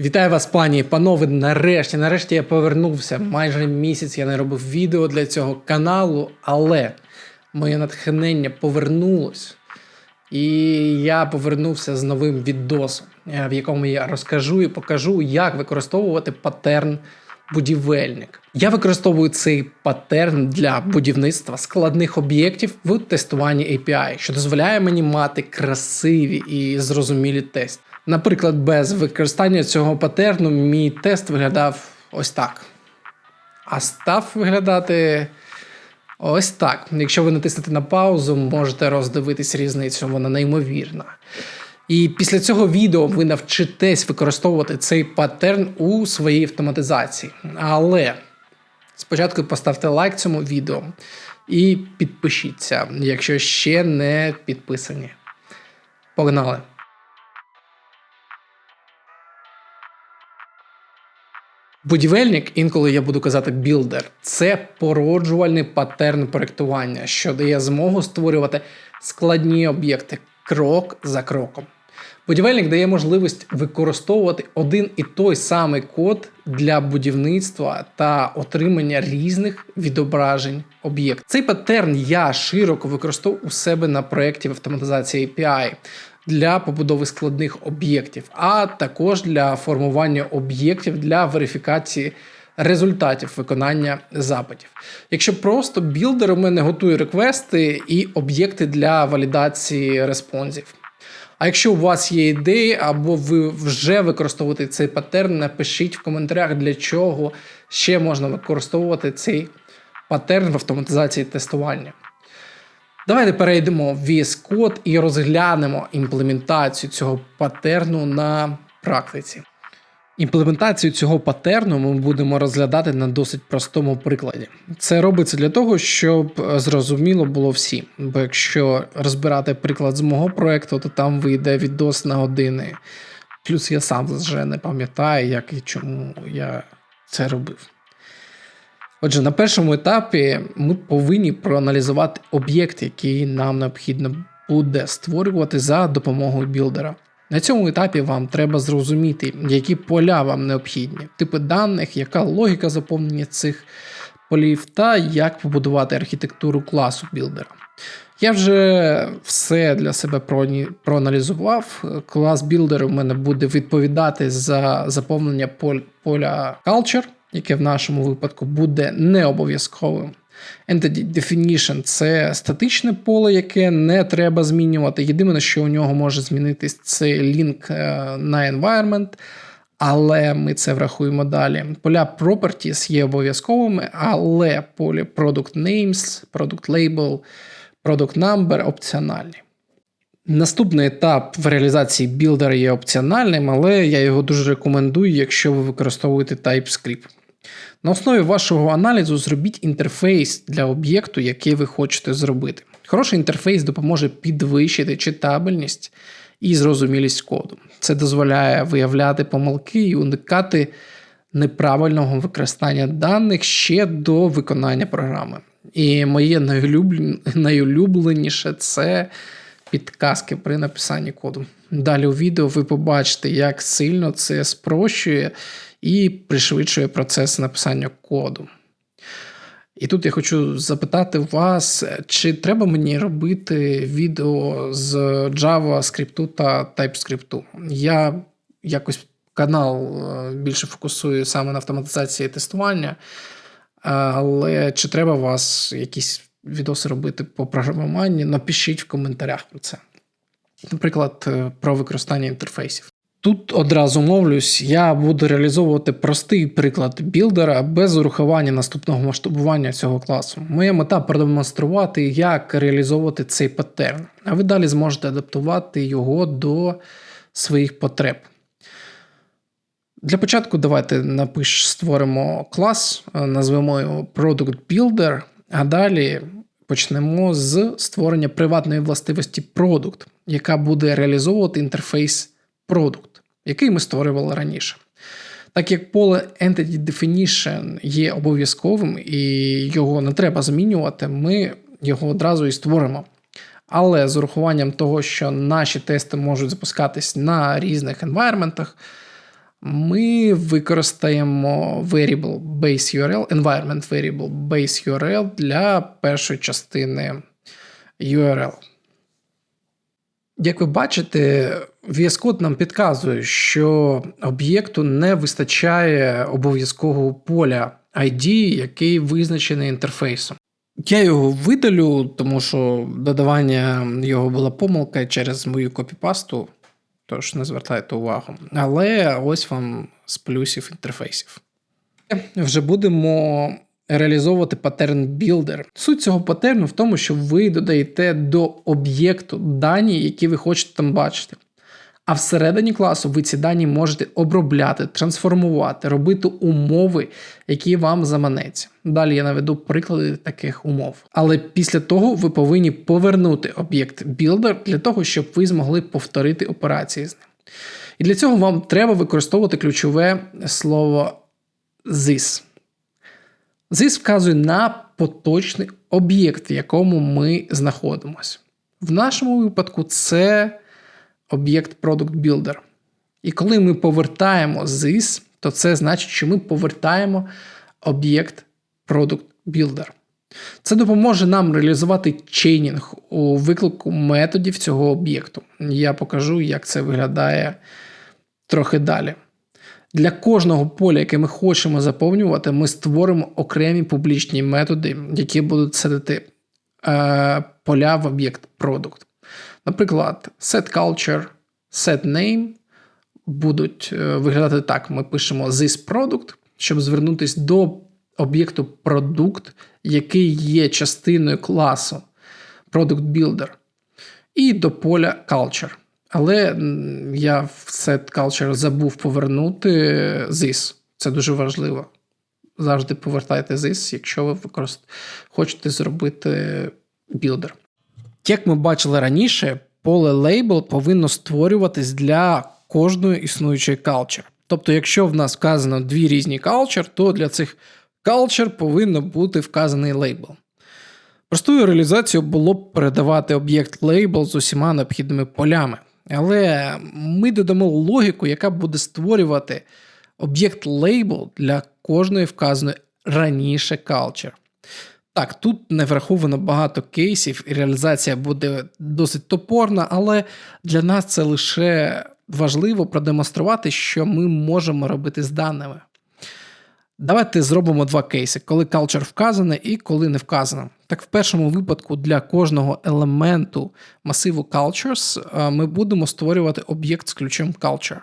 Вітаю вас, пані і панове. Нарешті, нарешті я повернувся. Майже місяць я не робив відео для цього каналу, але моє натхнення повернулось. І я повернувся з новим відосом, е, в якому я розкажу і покажу, як використовувати патерн будівельник. Я використовую цей патерн для будівництва складних об'єктів в тестуванні API, що дозволяє мені мати красиві і зрозумілі тести. Наприклад, без використання цього патерну мій тест виглядав ось так. А став виглядати ось так. Якщо ви натиснете на паузу, можете роздивитись різницю, вона неймовірна. І після цього відео ви навчитесь використовувати цей паттерн у своїй автоматизації. Але спочатку поставте лайк цьому відео і підпишіться, якщо ще не підписані. Погнали! Будівельник, інколи я буду казати білдер, це породжувальний паттерн проєктування, що дає змогу створювати складні об'єкти крок за кроком. Будівельник дає можливість використовувати один і той самий код для будівництва та отримання різних відображень об'єктів. Цей паттерн я широко використовую у себе на проєкті в автоматизації API для побудови складних об'єктів, а також для формування об'єктів для верифікації результатів виконання запитів. Якщо просто білдер у мене готує реквести і об'єкти для валідації респонсів. А якщо у вас є ідеї, або ви вже використовуєте цей паттерн, напишіть в коментарях, для чого ще можна використовувати цей паттерн в автоматизації тестування. Давайте перейдемо в VS Code і розглянемо імплементацію цього паттерну на практиці. Імплементацію цього паттерну ми будемо розглядати на досить простому прикладі. Це робиться для того, щоб зрозуміло було всім. Бо якщо розбирати приклад з мого проекту, то там вийде відос на години. Плюс я сам вже не пам'ятаю, як і чому я це робив. Отже, на першому етапі ми повинні проаналізувати об'єкт, який нам необхідно буде створювати за допомогою білдера. На цьому етапі вам треба зрозуміти, які поля вам необхідні, типи даних, яка логіка заповнення цих полів, та як побудувати архітектуру класу білдера. Я вже все для себе проаналізував. Клас білдер у мене буде відповідати за заповнення поля culture, яке в нашому випадку буде не обов'язковим. Entity Definition це статичне поле, яке не треба змінювати. Єдине, що у нього може змінитись, це лінк на environment, але ми це врахуємо далі. Поля Properties є обов'язковими, але полі Product Names, Product Label, Product Number опціональні. Наступний етап в реалізації білдера є опціональним, але я його дуже рекомендую, якщо ви використовуєте TypeScript. На основі вашого аналізу зробіть інтерфейс для об'єкту, який ви хочете зробити. Хороший інтерфейс допоможе підвищити читабельність і зрозумілість коду. Це дозволяє виявляти помилки і уникати неправильного використання даних ще до виконання програми. І моє найулюбленіше це підказки при написанні коду. Далі у відео ви побачите, як сильно це спрощує і пришвидшує процес написання коду. І тут я хочу запитати вас, чи треба мені робити відео з JavaScript та TypeScript? Я якось канал е, більше фокусую саме на автоматизації тестування, але чи треба у вас якісь відоси робити по програмуванню? Напишіть в коментарях про це. Наприклад, е, про використання інтерфейсів. Тут одразу мовлюсь, я буду реалізовувати простий приклад білдера без урахування наступного масштабування цього класу. Моя мета продемонструвати, як реалізовувати цей паттерн, а ви далі зможете адаптувати його до своїх потреб. Для початку давайте напиш, створимо клас, назвемо його Product Builder, а далі почнемо з створення приватної властивості Product, яка буде реалізовувати інтерфейс Product який ми створювали раніше. Так як поле Entity Definition є обов'язковим і його не треба змінювати, ми його одразу і створимо. Але з урахуванням того, що наші тести можуть запускатись на різних енвайрментах, ми використаємо variable base URL, environment variable base URL для першої частини URL. Як ви бачите, VS Code нам підказує, що об'єкту не вистачає обов'язкового поля ID, який визначений інтерфейсом. Я його видалю, тому що додавання його була помилка через мою копіпасту, тож не звертайте увагу. Але ось вам з плюсів інтерфейсів. Вже будемо реалізовувати паттерн Builder. Суть цього паттерну в тому, що ви додаєте до об'єкту дані, які ви хочете там бачити. А всередині класу ви ці дані можете обробляти, трансформувати, робити умови, які вам заманеться. Далі я наведу приклади таких умов. Але після того ви повинні повернути об'єкт Builder для того, щоб ви змогли повторити операції з ним. І для цього вам треба використовувати ключове слово this. This вказує на поточний об'єкт, в якому ми знаходимося. В нашому випадку це об'єкт Product Builder. І коли ми повертаємо this, то це значить, що ми повертаємо об'єкт Product Builder. Це допоможе нам реалізувати чейнінг у виклику методів цього об'єкту. Я покажу, як це виглядає трохи далі. Для кожного поля, яке ми хочемо заповнювати, ми створимо окремі публічні методи, які будуть садити е, поля в об'єкт Product. Наприклад, setCulture, setName будуть е, виглядати так: ми пишемо this product, щоб звернутися до об'єкту продукт, який є частиною класу Product Builder, і до поля Culture. Але я в setCulture забув повернути this. Це дуже важливо. Завжди повертайте this, якщо ви хочете зробити білдер. Як ми бачили раніше, поле Label повинно створюватись для кожної існуючої culture. Тобто, якщо в нас вказано дві різні culture, то для цих culture повинно бути вказаний лейбл. Простою реалізацією було б передавати об'єкт Label з усіма необхідними полями. Але ми додамо логіку, яка буде створювати об'єкт Label для кожної вказаної раніше culture. Так, тут не враховано багато кейсів, і реалізація буде досить топорна, але для нас це лише важливо продемонструвати, що ми можемо робити з даними. Давайте зробимо два кейси, коли culture вказане і коли не вказано. Так, в першому випадку для кожного елементу масиву cultures е, ми будемо створювати об'єкт з ключем culture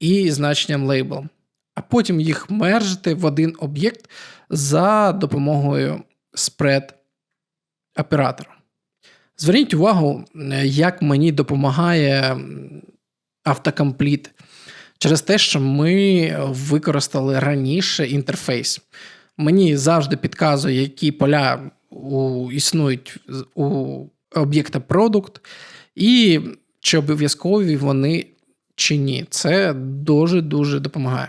і значенням label, а потім їх мержити в один об'єкт за допомогою spread оператора. Зверніть увагу, як мені допомагає автокомпліт через те, що ми використали раніше інтерфейс. Мені завжди підказує, які поля у, існують у об'єкта продукт, і чи обов'язкові вони чи ні. Це дуже-дуже допомагає.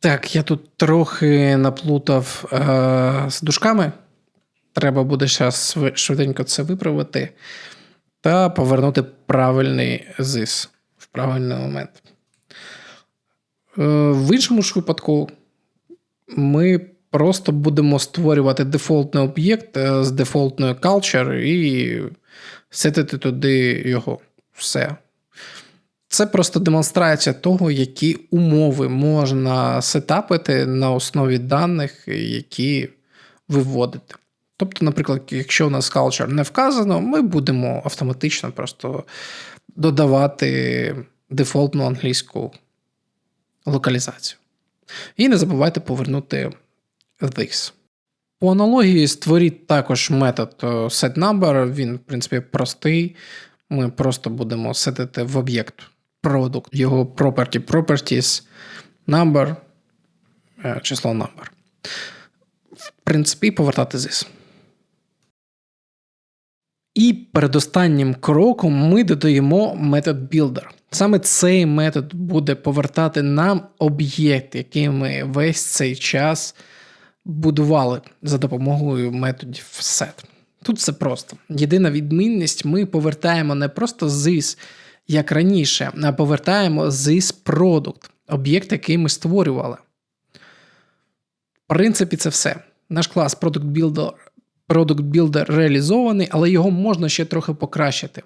Так, я тут трохи наплутав е, з дужками. Треба буде зараз швиденько це виправити та повернути правильний зис в правильний момент. Е, в іншому ж випадку ми просто будемо створювати дефолтний об'єкт е, з дефолтною culture і сетити туди його. Все. Це просто демонстрація того, які умови можна сетапити на основі даних, які ви вводите. Тобто, наприклад, якщо у нас culture не вказано, ми будемо автоматично просто додавати дефолтну англійську локалізацію. І не забувайте повернути this. По аналогії створіть також метод е, setNumber, він, в принципі, простий. Ми просто будемо сетити в об'єкт продукт, його property properties, number, е, число number. В принципі, повертати this. І передостаннім кроком ми додаємо метод builder. Саме цей метод буде повертати нам об'єкт, який ми весь цей час будували за допомогою методів set. Тут все просто. Єдина відмінність: ми повертаємо не просто this, як раніше, а повертаємо this product. об'єкт, який ми створювали. В принципі, це все. Наш клас Product Builder, Product Builder реалізований, але його можна ще трохи покращити.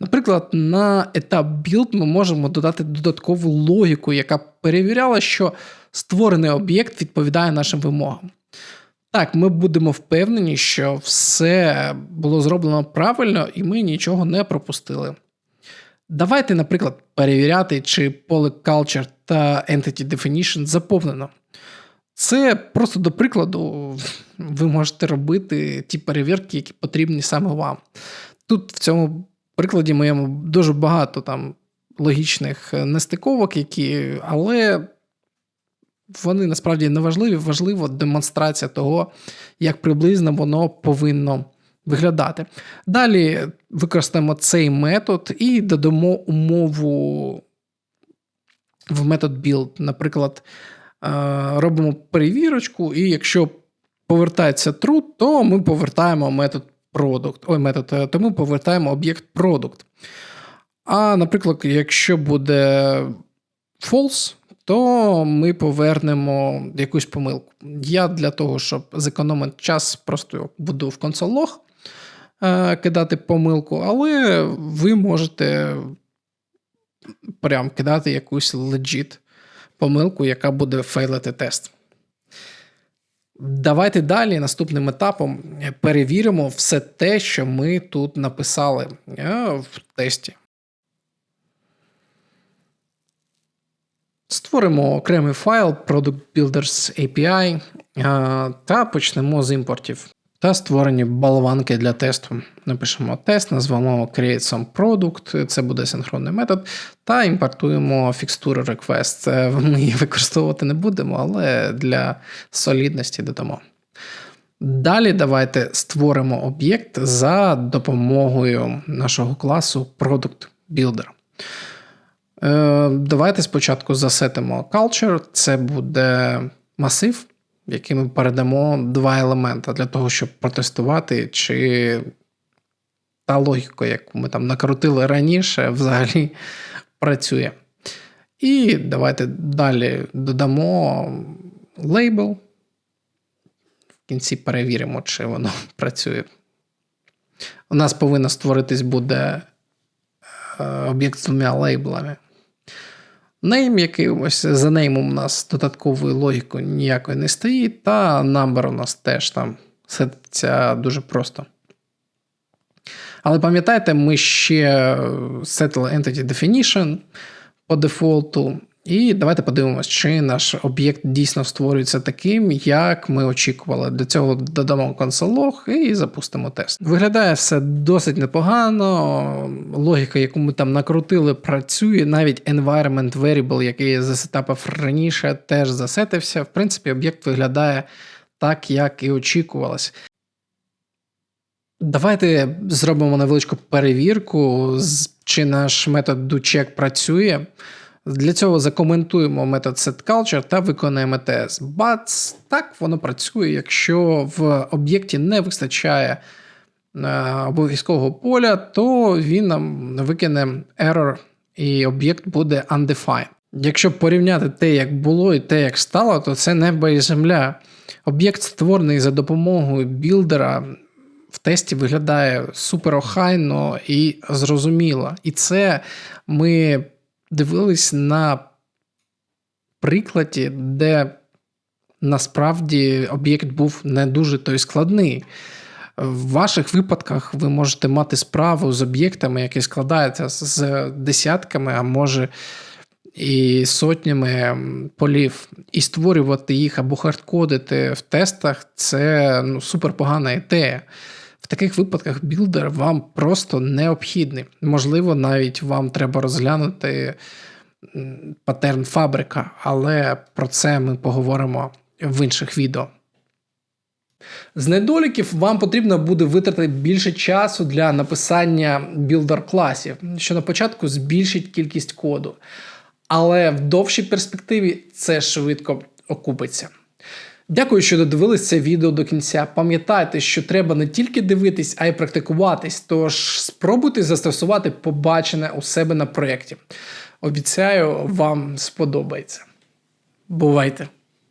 Наприклад, на етап build ми можемо додати додаткову логіку, яка перевіряла, що створений об'єкт відповідає нашим вимогам. Так, ми будемо впевнені, що все було зроблено правильно і ми нічого не пропустили. Давайте, наприклад, перевіряти, чи поле Culture та Entity Definition заповнено. Це просто до прикладу, ви можете робити ті перевірки, які потрібні саме вам. Тут в цьому прикладі моєму дуже багато там логічних нестиковок, які, але вони насправді не важливі. Важлива демонстрація того, як приблизно воно повинно виглядати. Далі використаємо цей метод і додамо умову в метод build. Наприклад, е, робимо перевірочку, і якщо повертається true, то ми повертаємо метод product. Ой, метод, е, то ми повертаємо об'єкт product. А, наприклад, якщо буде false, то ми повернемо якусь помилку. Я для того, щоб зекономити час, просто буду в консоль-лог е, кидати помилку, але ви можете прям кидати якусь legit помилку, яка буде фейлити тест. Давайте далі наступним етапом перевіримо все те, що ми тут написали е, в тесті. Створимо окремий файл Product Builders API е, та почнемо з імпортів та створені болванки для тесту. Напишемо тест, назвемо Create some product, це буде синхронний метод, та імпортуємо фікстуру request. Ми її використовувати не будемо, але для солідності додамо. Далі давайте створимо об'єкт за допомогою нашого класу Product Builder. Е, Давайте спочатку засетимо culture, це буде масив, який ми передамо два елемента для того, щоб протестувати, чи та логіка, яку ми там накрутили раніше, взагалі працює. І давайте далі додамо лейбл. В кінці перевіримо, чи воно працює. У нас повинно створитись буде е, об'єкт з двома лейблами. Name, який ось за неймом у нас додаткової логіки ніякої не стоїть, та number у нас теж там сетиться дуже просто. Але пам'ятаєте, ми ще settle Entity Definition по дефолту. І давайте подивимось, чи наш об'єкт дійсно створюється таким, як ми очікували. Для цього додамо console.log і запустимо тест. Виглядає все досить непогано. Логіка, яку ми там накрутили, працює. Навіть environment variable, який засетапив раніше, теж засетився. В принципі, об'єкт виглядає так, як і очікувалось. Давайте зробимо невеличку перевірку, чи наш метод doCheck працює. Для цього закоментуємо метод setCulture та виконаємо тест. Бац, так воно працює, якщо в об'єкті не вистачає е, обов'язкового поля, то він нам викине error і об'єкт буде undefined. Якщо порівняти те, як було, і те, як стало, то це небо і земля. Об'єкт створений за допомогою білдера. В тесті виглядає супер охайно і зрозуміло. І це ми дивились на прикладі, де насправді об'єкт був не дуже той складний. В ваших випадках ви можете мати справу з об'єктами, які складаються з десятками, а може і сотнями полів, і створювати їх або хардкодити в тестах це ну, супер погана ідея. В таких випадках білдер вам просто необхідний. Можливо, навіть вам треба розглянути патерн фабрика, але про це ми поговоримо в інших відео. З недоліків вам потрібно буде витратити більше часу для написання білдер-класів, що на початку збільшить кількість коду. Але в довшій перспективі це швидко окупиться. Дякую, що додивились це відео до кінця. Пам'ятайте, що треба не тільки дивитись, а й практикуватись. Тож спробуйте застосувати побачене у себе на проєкті. Обіцяю, вам сподобається. Бувайте!